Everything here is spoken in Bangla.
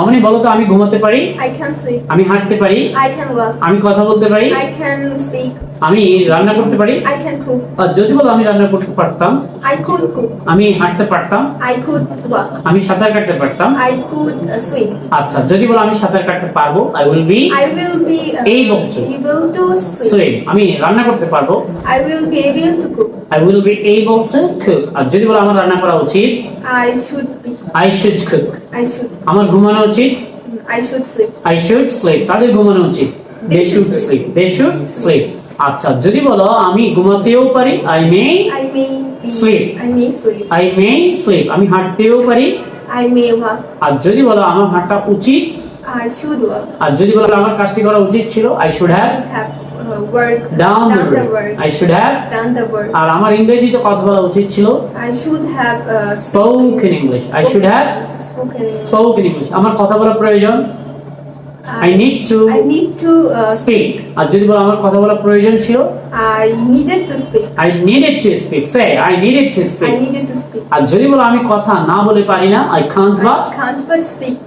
অমনি বলো তো আমি ঘুমাতে পারি I can sleep. আমি হাঁটতে পারি I can walk. আমি কথা বলতে পারি I can speak. আমি রান্না করতে পারি I can cook. আর যদি বলো আমি রান্না করতে পারতাম I could cook. আমি হাঁটতে পারতাম I could walk. আমি সাঁতার কাটতে পারতাম I could uh, আচ্ছা যদি বলো আমি সাঁতার কাটতে পারব I will be I will be Able to. able to swim আমি রান্না করতে পারব I will be able to cook. I will be able to cook আর যদি বলো আমার রান্না করা উচিত I should be. I should cook I should. আমার ঘুমানো উচিত I should sleep. I should sleep তাদের ঘুমানো উচিত they should sleep they should sleep আচ্ছা যদি বলো আমি ঘুমাতেও পারি I may I may be. Sleep. I may I may sleep আমি হাঁটতেও পারি I may walk. আর যদি বলো আমার হাঁটা উচিত I should walk. আর যদি বলো আমার কাজটি করা উচিত ছিল I should I have should have work. Down done the the work. I should have Done the work. আর আমার ইংরেজিতে কথা বলা উচিত ছিল I should have uh, spoken English I should have spoken English. Spoken English আমার কথা বলা প্রয়োজন I need to I need to uh, speak আর যদি বলো আমার কথা বলা প্রয়োজন ছিল I needed to speak. I needed to speak say I needed to I needed to speak. আর যদি বলো আমি কথা না বলে পারি না I can't I but can't but speak.